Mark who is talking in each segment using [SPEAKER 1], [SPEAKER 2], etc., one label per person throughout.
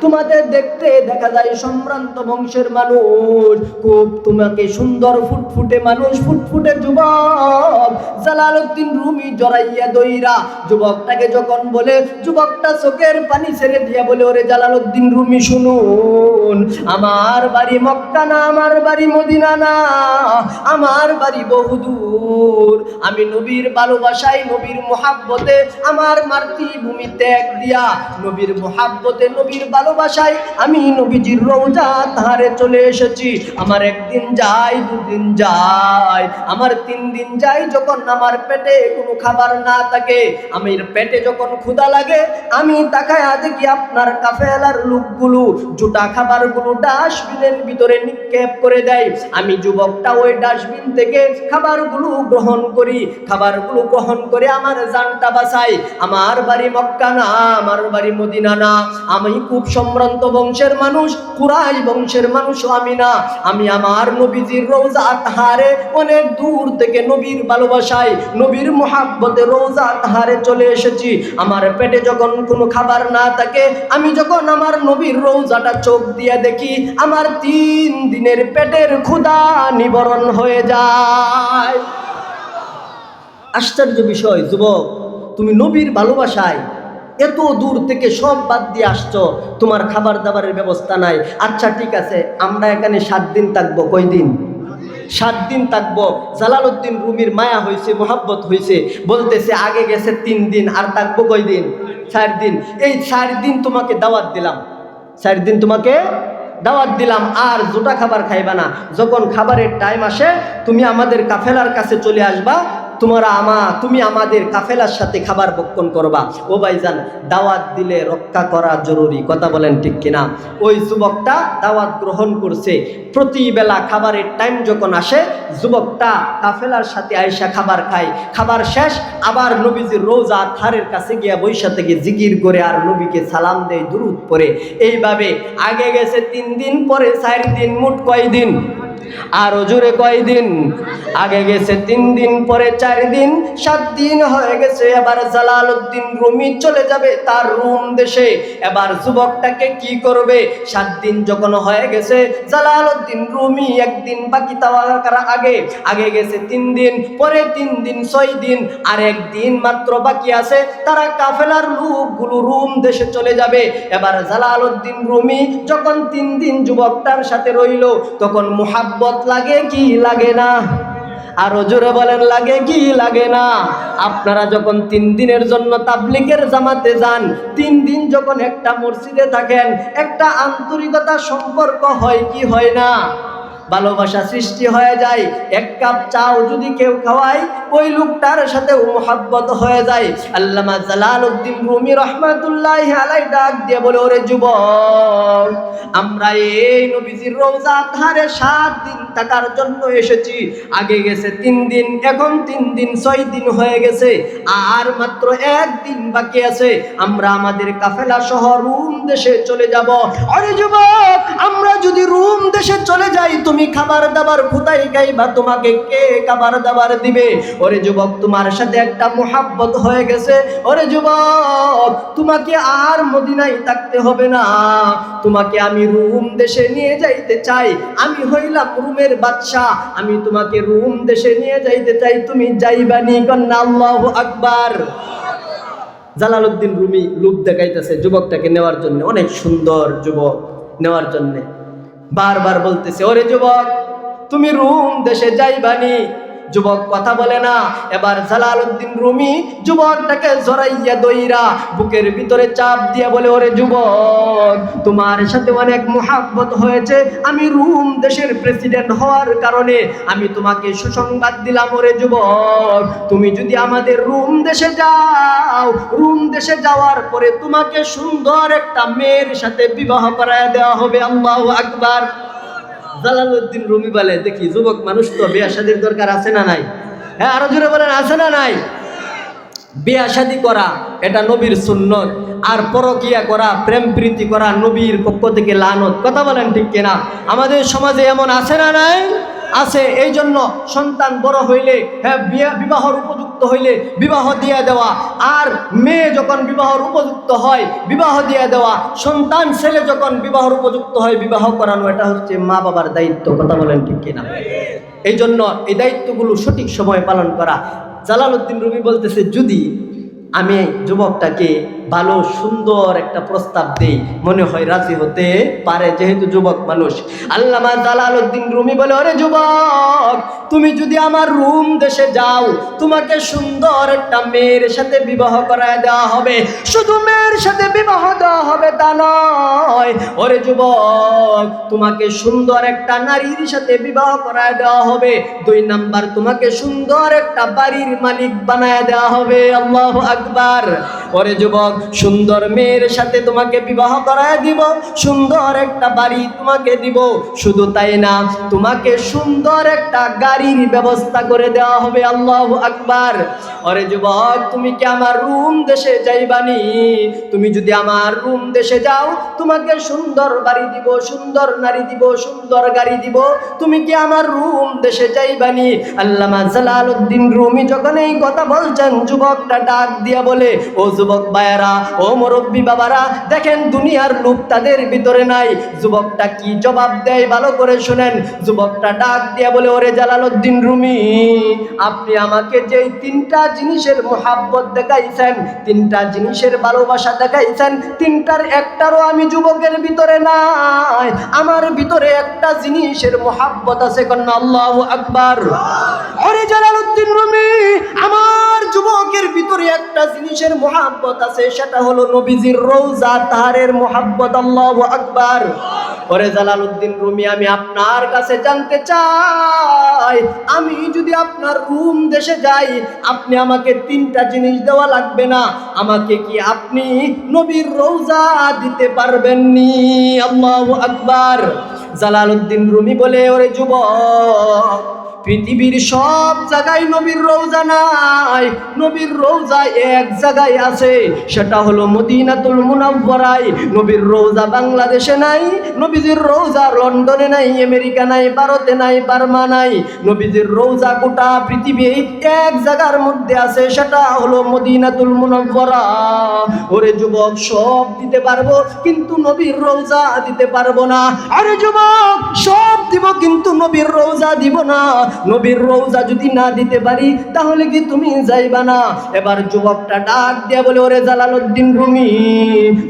[SPEAKER 1] তোমাদের দেখতে দেখা যায় সম্ভ্রান্ত বংশের মানুষ। খুব তোমাকে সুন্দর ফুটফুটে মানুষ, ফুটফুটে যুবক। রুমি জড়াইয়া দইরা। যুবকটাকে যখন বলে, যুবকটা চোখের পানি ছেড়ে দিয়া বলে, ওরে রুমি, শুনুন। আমার বাড়ি মক্কা না, আমার বাড়ি মদিনা না। আমার বাড়ি বহুদূর আমি নবীর ভালোবাসায়, নবীর মোহাব্বতে, আমার মাতৃভূমি ত্যাগ দিয়া, নবীর মোহাব্বতে নবীর ভালোবাসায় আমি নবীজির রোজা ধারে চলে এসেছি। আমার একদিন যাই দুদিন যাই আমার তিন দিন যাই যখন আমার পেটে কোনো খাবার না থাকে। আমি পেটে যখন ক্ষুধা লাগে, আমি তাকায় দেখি আপনার কাফেলার লোকগুলো। জুটা খাবারগুলো ডাস্টবিনের ভিতরে নিক্ষেপ করে দেয়। আমি যুবকটা ওই ডাস্টবিন থেকে খাবারগুলো গ্রহণ করি। খাবারগুলো গ্রহণ করে আমার জানটা বাসাই আমার বাড়ি মক্কা না, আমার বাড়ি মদিনা না। আমি খুব সম্ভ্রান্ত বংশের মানুষ কুরাই বংশের মানুষও আমি না। আমি আমার নবীজির রোজা তাহারে অনেক দূর থেকে নবীর ভালোবাসায়, নবীর মোহাব্বতে রোজা তাহারে চলে এসেছি। আমার পেটে যখন কোনো খাবার না থাকে, আমি যখন আমার নবীর রোজাটা চোখ দিয়ে দেখি, আমার তিন দিনের পেটের ক্ষুধা নিবরণ হয়ে যায়। আশ্চর্য বিষয়, যুবক, তুমি নবীর ভালোবাসায় এত দূর থেকে সব বাদ দিয়ে আসছো, তোমার খাবার দাবারের ব্যবস্থা নাই। আচ্ছা ঠিক আছে, আমরা এখানে সাত দিন থাকব। কই দিন? সাত দিন থাকব। জালালউদ্দিন রুমির মায়া হয়েছে মোহাব্বত হয়েছে বলতেছে আগে গেছে তিন দিন, আর থাকব কই দিন? চার দিন। এই চার দিন তোমাকে দাওয়াত দিলাম। চার দিন তোমাকে দাওয়াত দিলাম, আর জোটা খাবার খাইবা না। যখন খাবারের টাইম আসে, তুমি আমাদের কাফেলার কাছে চলে আসবা তোমরা আমা, তুমি আমাদের কাফেলার সাথে খাবার বক্ষণ করবা। ও ভাইজান, দাওয়াত দিলে রক্ষা করা জরুরি। কথা বলেন ঠিক কিনা? ওই যুবকটা দাওয়াত গ্রহণ করছে। প্রতিবেলা খাবারের টাইম যখন আসে, যুবকটা কাফেলার সাথে আয়সা খাবার খায়। খাবার শেষ, আবার নবীজির রোজা থারের কাছে গিয়া বৈশা থেকে জিকির করে আর নবীকে সালাম দেয় দুরুদ পরে এইভাবে আগে গেছে তিন দিন, পরে চার দিন, মোট কয় দিন আরও জোরে কয়দিন? আগে গেছে তিন দিন, পরে চার দিন সাত দিন হয়ে গেছে, এবার জালালউদ্দিন রুমি চলে যাবে তার রুম দেশে। এবার যুবকটাকে কি করবে? সাত দিন যখন হয়ে গেছে, জালালউদ্দিন রুমি একদিন বাকি তাওয়ার আগে আগে গেছে তিন দিন, পরে তিন দিন, ছয় দিন, আর একদিন মাত্র বাকি আছে, তারা কাফেলার লোকগুলো রুম দেশে চলে যাবে। এবার জালালউদ্দিন রুমি যখন তিন দিন যুবকটার সাথে রইল, তখন মোহাব্বত লাগে কি লাগে না? আরও জোরে বলেন, লাগে কি, লাগে না। আপনারা যখন তিন দিনের জন্য তাবলিকের জামাতে যান, তিন দিন যখন একটা মসজিদে থাকেন, একটা আন্তরিকতা সম্পর্ক হয় কি হয় না? ভালোবাসা সৃষ্টি হয়ে যায়। এক কাপ চাও যদি কেউ খাওয়ায়, ওই লোকটার সাথে মোহাব্বত হয়ে যায়। আল্লামা জালালউদ্দিন রুমি রহমাতুল্লাহ আলাই ডাক দিয়ে বলে, ওরে যুবক, আমরা এই নবীজির রোজা ধারে সাত দিন থাকার জন্য এসেছি। আগে গেছে তিন দিন, এখন তিন দিন, ছয় দিন হয়ে গেছে। আর মাত্র একদিন বাকি আছে। আমরা আমাদের কাফেলা সহ রুম দেশে চলে যাব। আরে যুবক, আমরা যদি রুম দেশে চলে যাই, তুমি খাবার দাবার কোথায় গাইবা তোমাকে কে খাবার দাবার দিবে? ওরে যুবক, তোমার সাথে একটা মোহাব্বত হয়ে গেছে। ওরে যুবক, তোমাকে আর মদিনায় থাকতে হবে না। তোমাকে আমি রুম দেশে নিয়ে যাইতে চাই। আমি হইলাম রুমের বাদশাহ। আমি তোমাকে রুম দেশে নিয়ে যাইতে চাই। তুমি যাইবানি কন্যা? আল্লাহু আকবার। জালালউদ্দিন রুমি লুপ দেখাইতেছে যুবকটাকে নেওয়ার জন্য। অনেক সুন্দর যুবক নেওয়ার জন্য। বারবার বলতেছে ওরে যুবক তুমি রুম দেশে যাইবানি যুবক কথা বলে না। এবার জালালউদ্দিন রুমি যুবকটাকে জড়াইয়া দইরা বুকের ভিতরে চাপ দিয়ে বলে, ওরে যুবক, তোমার সাথে অনেক মোহাব্বত হয়েছে। আমি রুম দেশের প্রেসিডেন্ট হওয়ার কারণে আমি তোমাকে সুসংবাদ দিলাম, ওরে যুবক। তুমি যদি আমাদের রুম দেশে যাও, রুম দেশে যাওয়ার পরে তোমাকে সুন্দর একটা মেয়ের সাথে বিবাহ করায় দেওয়া হবে। আল্লাহ আকবার। জালালউদ্দিন রুমি বলে, দেখি যুবক মানুষ তো বিয়া দরকার আছে না নাই? হ্যাঁ আরও জোরে বলেন, আছে না নাই? বিয়া করা, এটা নবীর সুন্নত। আর পরকিয়া করা, প্রেম প্রীতি করা, নবীর পক্ষ থেকে লানত। কথা বলেন ঠিক কিনা? আমাদের সমাজে এমন আছে না নাই? আছে, এই জন্য সন্তান বড় হইলে হ্যাঁ বিবাহর উপযুক্ত হইলে বিবাহ দিয়ে দেওয়া। আর মেয়ে যখন বিবাহর উপযুক্ত হয়, বিবাহ দিয়ে দেওয়া। সন্তান, ছেলে যখন বিবাহর উপযুক্ত হয়, বিবাহ করানো, এটা হচ্ছে মা বাবার দায়িত্ব, কথা বলেন ঠিক কিনা? এই জন্য এই দায়িত্বগুলো সঠিক সময়ে পালন করা। জালালউদ্দিন রুমি বলতেছে, যদি আমি যুবকটাকে ভালো, সুন্দর একটা প্রস্তাব দেই। মনে হয় রাজি হতে পারে যেহেতু যুবক মানুষ। আল্লামা জালালউদ্দিন রুমি বলে, ওরে যুবক, তুমি যদি আমার রুম দেশে যাও, তোমাকে সুন্দর একটা মেয়ের সাথে বিবাহ করায় দেওয়া হবে। শুধু মেয়ের সাথে বিবাহ দেওয়া হবে তা নয়। ওরে যুবক, তোমাকে সুন্দর একটা নারীর সাথে বিবাহ করায় দেওয়া হবে। দুই নাম্বার, তোমাকে সুন্দর একটা বাড়ির মালিক বানায় দেওয়া হবে। আল্লাহ আকবার ওরে যুবক, সুন্দর মেয়ের সাথে তোমাকে বিবাহ করায় দিব, সুন্দর একটা বাড়ি তোমাকে দিব। শুধু তাই না, তোমাকে সুন্দর একটা গাড়ির ব্যবস্থা করে দেওয়া হবে, আল্লাহ আকবার। ওরে যুবক, তুমি কি আমার রুম দেশে যাইবানি? তুমি যদি আমার রুম দেশে যাও, তোমাকে সুন্দর বাড়ি দিব, সুন্দর নারী দিব, সুন্দর গাড়ি দিব। তুমি কি আমার রুম দেশে যাইবানি? আল্লামা জালালউদ্দিন রুমি যখন এই কথা বলছেন, যুবকটা ডাক দিয়া বলে, ও যুবক বায়ারা ও মুরব্বী বাবারা, দেখেন দুনিয়ার লোক তাদের ভিতরে নাই। যুবকটা কি জবাব দেয়? ভালো করে শুনেন। যুবকটা ডাক দিয়া বলে, ওরে জালালউদ্দিন রুমি, আপনি আমাকে যেই তিনটা জিনিসের মোহাব্বত দেখাইছেন, তিনটা জিনিসের ভালোবাসা দেখাইছেন, তিনটার একটারও আমি যুবকের ভিতরে নাই। আমার ভিতরে একটা জিনিসের মোহাব্বত আছে কন্যা, আল্লাহ আকবার। আরে জালালউদ্দিন রুমি, আমার যুবকের ভিতরে একটা জিনিসের মোহাব্বত আছে, সেটা হলো নবীজির রৌজা তাহারের মোহাব্বত, আল্লাহ আকবার। ওরে জালালউদ্দিন রুমি, আমি আপনার কাছে জানতে চাই, আমি যদি আপনার রুম দেশে যাই, আপনি আমাকে তিনটা জিনিস দেওয়া লাগবে না? আমাকে কি আপনি নবীর রৌজা দিতে পারবেননি আল্লাহ আকবার। জালালউদ্দিন রুমি বলে, ওরে যুবক পৃথিবীর সব জায়গায় নবীর রৌজা নাই। নবীর রৌজা এক জায়গায় আছে, সেটা হলো মদিনাতুল মুনাওয়ারায়। নবীর রৌজা বাংলাদেশে নাই, নবীজির রৌজা লন্ডনে নাই, আমেরিকা নাই, ভারতে নাই, বার্মা নাই। নবীজির রৌজা গোটা পৃথিবী এক জায়গার মধ্যে আছে, সেটা হলো মদিনাতুল মুনাওয়ারা। ওরে যুবক, সব দিতে পারব, কিন্তু নবীর রৌজা দিতে পারব না। আরে যুবক, সব দিব, কিন্তু নবীর রৌজা দিব না। নবীর রৌজা যদি না দিতে পারি, তাহলে কি তুমি যাইবা না? এবার যুবকটা ডাক দিয়া বলে, ওরে জালালউদ্দিন রুমি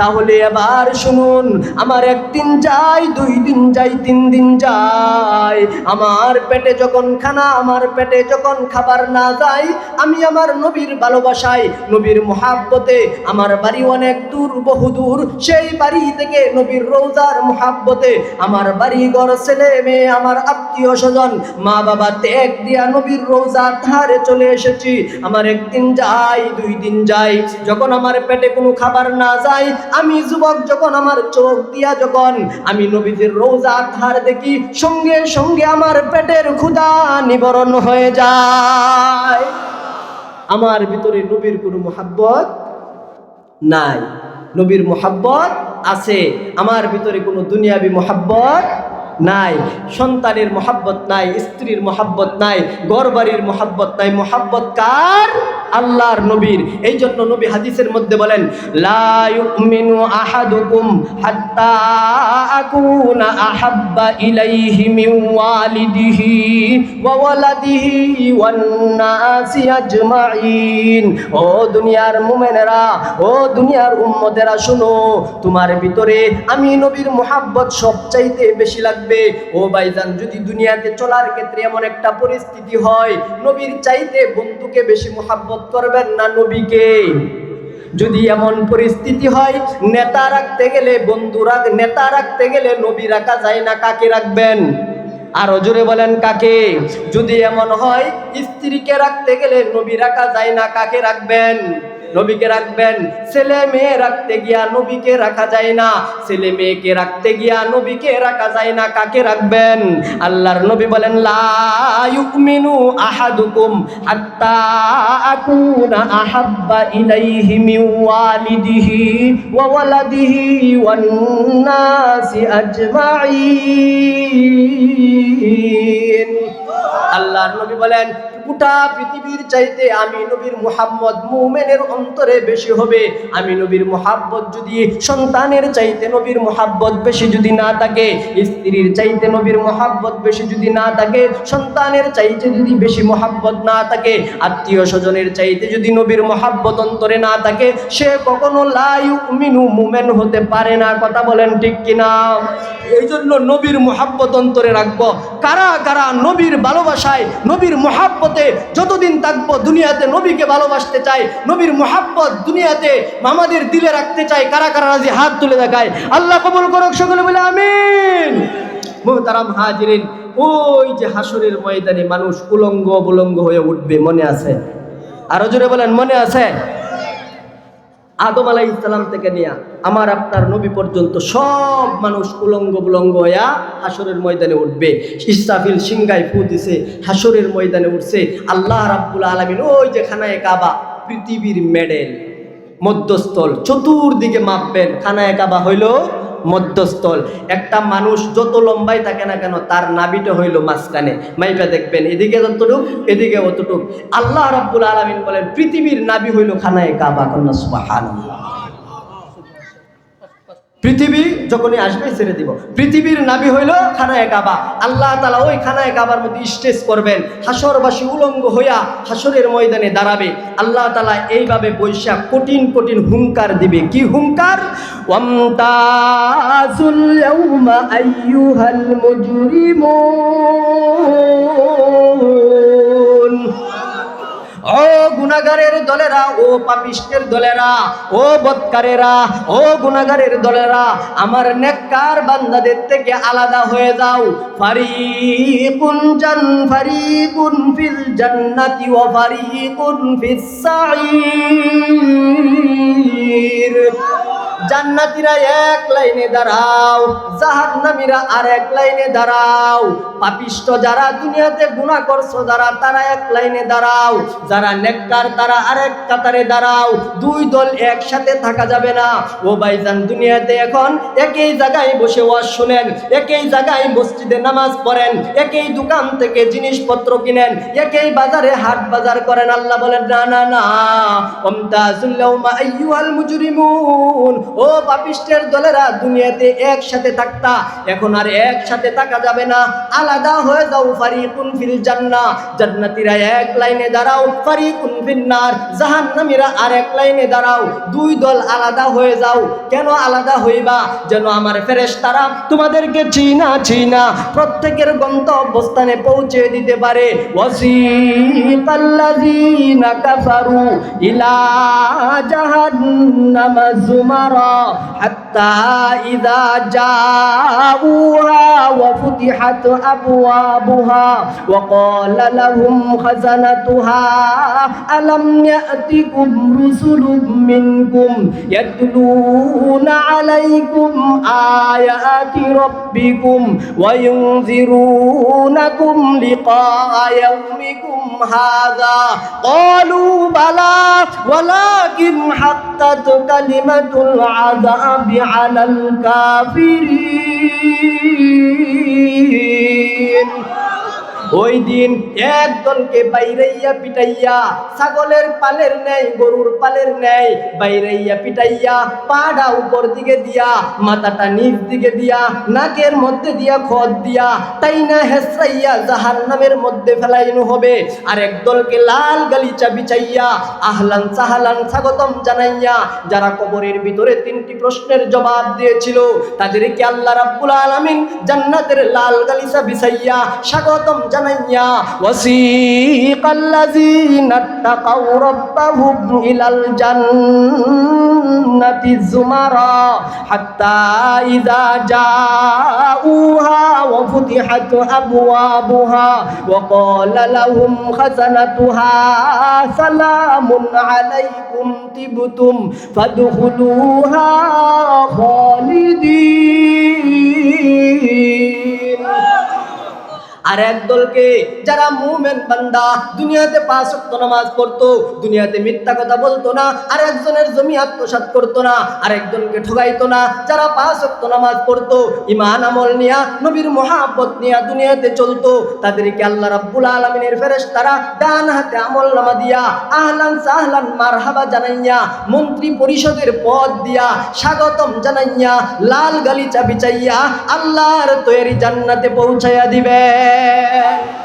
[SPEAKER 1] তাহলে এবার শুনুন, আমার একদিন যাই দুই দিন যাই তিন দিন যাই আমার পেটে যখন খানা, আমার পেটে যখন খাবার না যায়, আমি আমার নবীর ভালোবাসায়, নবীর মহাব্বতে, আমার বাড়ি অনেক দূর, বহু দূর, সেই বাড়ি থেকে নবীর রৌজার মহাব্বতে, আমার বাড়ি ঘর ছেলে মেয়ে, আমার আত্মীয় স্বজন, মা বাবা ত্যাগ দিয়া নবীর রোজা ধারে চলে এসেছি। আমার একদিন যাই দুই দিন যাই যখন আমার পেটে কোনো খাবার না যায়, আমি যুবক যখন আমার চোখ দিয়া যখন আমি নবীদের রোজা ধার দেখি, সঙ্গে সঙ্গে আমার পেটের ক্ষুধা নিবরণ হয়ে যায়। আমার ভিতরে নবীর কোনো মোহাব্বত নাই। নবীর মোহাব্বত আছে। আমার ভিতরে কোনো দুনিয়াবি মোহাব্বত নাই সন্তানের মোহাব্বত নাই স্ত্রীর মোহাব্বত নাই গড়বাড়ির মোহাব্বত নাই মোহাব্বত কার? আল্লাহর নবীর। এই জন্য নবী হাদিসের মধ্যে বলেন, লা ইউমিনু আহাদুকুম হাত্তা আকুনা আহাব্বা ইলাইহি মিন ওয়ালিদিহি ওয়া ওয়ালাদিহি ওয়ান নাসি আজমাইন ও দুনিয়ার মুমিনেরা, ও দুনিয়ার উম্মতেরা, শুনো, তোমার ভিতরে আমি নবীর মোহাব্বত সবচাইতে বেশি লাগবে। ও ভাইজান, যদি দুনিয়াতে চলার ক্ষেত্রে এমন একটা পরিস্থিতি হয়, নবীর চাইতে বন্ধুকে বেশি মোহাব্বত করবেন না নবীকে। যদি এমন পরিস্থিতি হয়, নেতা রাখতে গেলে, বন্ধু রাখ, নেতা রাখতে গেলে নবী রাখা যায় না, কাকে রাখবেন? আরও জোরে বলেন কাকে? যদি এমন হয়, স্ত্রীকে রাখতে গেলে নবী রাখা যায় না, কাকে রাখবেন? নবীকে রাখবেন। ছেলে মেয়ে রাখতে গিয়া নবীকে রাখা যায় না। ছেলে মেয়েকে রাখতে গিয়া নবীকে রাখা যায় না, কাকে রাখবেন? আল্লাহর নবী বলেন, লা ইউমিনু আহাদুকুম হাত্তা আকুনা আহাব্বা ইলাইহি মিন ওয়ালিদিহি ওয়া ওয়ালাদিহি ওয়ান নাসি আজমাইন আল্লাহর নবী বলেন গোটা পৃথিবীর চাইতে আমি নবীর মুহাম্মদ মুমেনের অন্তরে বেশি হবে। আমি নবীর মুহাব্বত যদি সন্তানের চাইতে নবীর মুহাব্বত বেশি যদি না থাকে, স্ত্রীর চাইতে নবীর মুহাব্বত বেশি যদি না থাকে, সন্তানের চাইতে যদি বেশি মুহাব্বত না থাকে, আত্মীয় স্বজনের চাইতে যদি নবীর মুহাব্বত অন্তরে না থাকে, সে কখনো লাইউ মিনু মুমেন হতে পারে না। কথা বলেন ঠিক কিনা? এই জন্য নবীর মুহাব্বত অন্তরে রাখব। কারা কারা নবীর ভালোবাসায়, নবীর মুহাব্বতে যতদিন থাকব দুনিয়াতে নবীকে ভালোবাসতে চাই, নবীর মুহাব্বত দুনিয়াতে আমাদের দিলে রাখতে চাই, কারা কারা রাজি হাত তুলে দেখায়। আল্লাহ কবুল করক সকলে বলে আমিন। মোহতারাম হাজিরিন, ওই যে হাসরের ময়দানে মানুষ উলঙ্গ অবলঙ্গ হয়ে উঠবে, মনে আছে? আরও জোরে বলেন, মনে আছে? আদম আলাই ইসলাম থেকে নেয়া আমার আপনার নবী পর্যন্ত সব মানুষ উলঙ্গ বুলঙ্গ হইয়া হাসরের ময়দানে উঠবে। ইস্তাফিল সিংগায় ফু দিছে, হাসরের ময়দানে উঠছে। আল্লাহ রাব্বুল আলমিন ওই যে খানায় কাবা, পৃথিবীর মেডেল, মধ্যস্থল, চতুর্দিকে মাপবেন। খানায় কাবা হইল মধ্যস্থল। একটা মানুষ যত লম্বাই থাকে না কেন, তার নাবিটা হইল মাঝখানে। মাইপা দেখবেন, এদিকে যতটুক, এদিকে অতটুক। আল্লাহ রব্বুল আলমিন বলেন, পৃথিবীর নাবি হইল খানায় কাবা কন্যা সুবহানাল্লাহ। পৃথিবী যখনই আসবে, ছেড়ে দিব। পৃথিবীর নাবি হইল খানায় কাবা। আল্লাহ তালা ওই খানায় কাবার মধ্যে স্টেজ করবেন। হাসরবাসী উলঙ্গ হইয়া হাসরের ময়দানে দাঁড়াবে। আল্লাহ তালা এইভাবে বৈশাখ কঠিন কঠিন হুঙ্কার দিবে। কি হুঙ্কার ওয়ামতাজুল ও গুনাগারের দলেরা, ও পাপিষ্টের দলেরা, ও বৎকারেরা, ও গুনাগারের দলেরা, আমার নেককার বান্দাদের থেকে আলাদা হয়ে যাও। ফারিকুন জান, ফারিকুন ফিল জান্নাতি ফারি ফারিকুন ফিস সাঈর। জান্নাতীরা এক লাইনে দাঁড়াও, জাহান্নামীরা আর এক লাইনে দাঁড়াও। পাপিষ্ট যারা দুনিয়াতে গুনাহ করছ, যারা তারা এক লাইনে দাঁড়াও। যারা নেককার, তারা আরেক কাতারে দাঁড়াও। দুই দল একসাথে থাকা যাবে না। ও ভাইজান, দুনিয়াতে এখন একই জায়গায় বসে ওয়াজ শুনেন, একই জায়গায় মসজিদে নামাজ পড়েন, একই দোকান থেকে জিনিসপত্র কিনেন, একই বাজারে হাট বাজার করেন। আল্লাহ বলেন, না না না। অমতাজুল্লাউমা আইয়ুহাল মুজরিমুন। ও পাপিষ্টের দলেরা দুনিয়াতে একসাথে থাকতা। এখন আর একসাথে থাকা যাবে না। আলাদা হয়ে যাও ফারিকুন ফিল জান্না। জান্নাতিরা এক লাইনে দাঁড়াও ফারি ফারিকুন ফিন্নার। জাহান্নামীরা আর এক লাইনে দাঁড়াও। দুই দল আলাদা হয়ে যাও। কেন আলাদা হইবা? যেন আমার ফেরেশ তারা তোমাদেরকে চিনা চিনা প্রত্যেকের গন্তব্যস্থানে পৌঁছে দিতে পারে। ইলা জাহান্নামা জুমার حتى إذا جاءوها وفتحت أبوابها وقال لهم خزنتها ألم يأتكم رسل منكم يتلون عليكم آيات ربكم وينذرونكم لقاء يومكم هذا؟ قالوا بلى ولكن حقت كلمة العذاب على الكافرين. ওই দিন এক দলকে বাইরাইয়া পিটাইয়া ছাগলের পালের নেয় গরুর পালের নেয় বাইরাইয়া পিটাইয়া পাড়া উপর দিকে দিয়া, মাথাটা নিচ দিকে দিয়া, নাকের মধ্যে দিয়া খদ দিয়া, তাই না হেসরাইয়া জাহান নামের মধ্যে ফেলাইনো হবে। আর একদলকে লাল গালিচা বিছাইয়া আহলান সাহালান স্বাগতম জানাইয়া যারা কবরের ভিতরে তিনটি প্রশ্নের জবাব দিয়েছিল, তাদেরকে আল্লাহ রাব্বুল আলামিন জান্নাতের লাল গালিচা বিছাইয়া স্বাগতম জানাইয়া بني وسيق الذين اتقوا ربهم إلى الجنة الزمرا حتى إذا جاءوها وفتحت أبوابها وقال لهم خزنتها سلام عليكم تبتم فادخلوها خالدين. আর একদলকে যারা মুমেন বান্দা, দুনিয়াতে পাঁচ ওয়াক্ত নামাজ পড়তো, দুনিয়াতে মিথ্যা কথা বলতো না, আর একজনের জমি আত্মসাৎ করতো না, আর একজনকে ঠগাইতো না, যারা পাঁচ ওয়াক্ত নামাজ পড়তো ইমান আমল নিয়া, নবীর মহাব্বত নিয়া দুনিয়াতে চলতো, তাদেরকে আল্লাহ রাব্বুল আলামিনের ফেরেশতারা ডান হাতে আমল নামা দিয়া, আহলান সাহলান মারহাবা জানাইয়া, মন্ত্রী পরিষদের পদ দিয়া স্বাগতম জানাইয়া, লাল গালিচা বিছাইয়া আল্লাহর তৈরি জান্নাতে পৌঁছাইয়া দিবে é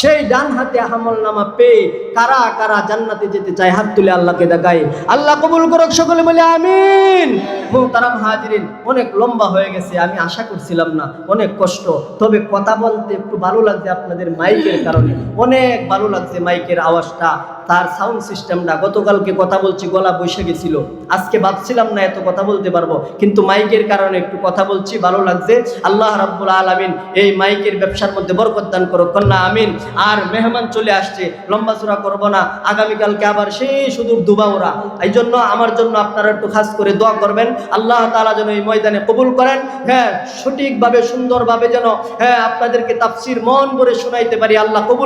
[SPEAKER 1] সেই ডান হাতে আমল নামা পেয়ে কারা কারা জান্নাতে যেতে চায়, হাত তুলে আল্লাহকে দেখায়। আল্লাহ কবুল করক সকলে বলে, আমিন। মুহতারাম হাজিরিন, অনেক লম্বা হয়ে গেছে, আমি আশা করছিলাম না, অনেক কষ্ট। তবে কথা বলতে একটু ভালো লাগছে আপনাদের মাইকের কারণে। অনেক ভালো লাগছে মাইকের আওয়াজটা, তার সাউন্ড সিস্টেমটা। গতকালকে কথা বলছি, গলা বসে গেছিল। আজকে ভাবছিলাম না এত কথা বলতে পারব, কিন্তু মাইকের কারণে একটু কথা বলছি, ভালো লাগছে। আল্লাহ রাব্বুল আলামিন এই মাইকের ব্যবসার মধ্যে বরকত দান করো কন্যা, আমিন। আর মেহমান চলে আসছে। লম্বা চূড়া করব না। আগামীকালকে আবার সেই সুদূর দুবাওরা এই জন্য আমার জন্য আপনারা একটু খাস করে দোয়া করবেন। আল্লাহ তালা যেন এই ময়দানে কবুল করেন। হ্যাঁ সঠিকভাবে, সুন্দরভাবে যেন হ্যাঁ আপনাদেরকে তাপসির মন করে শোনাইতে পারি। আল্লাহ কবুল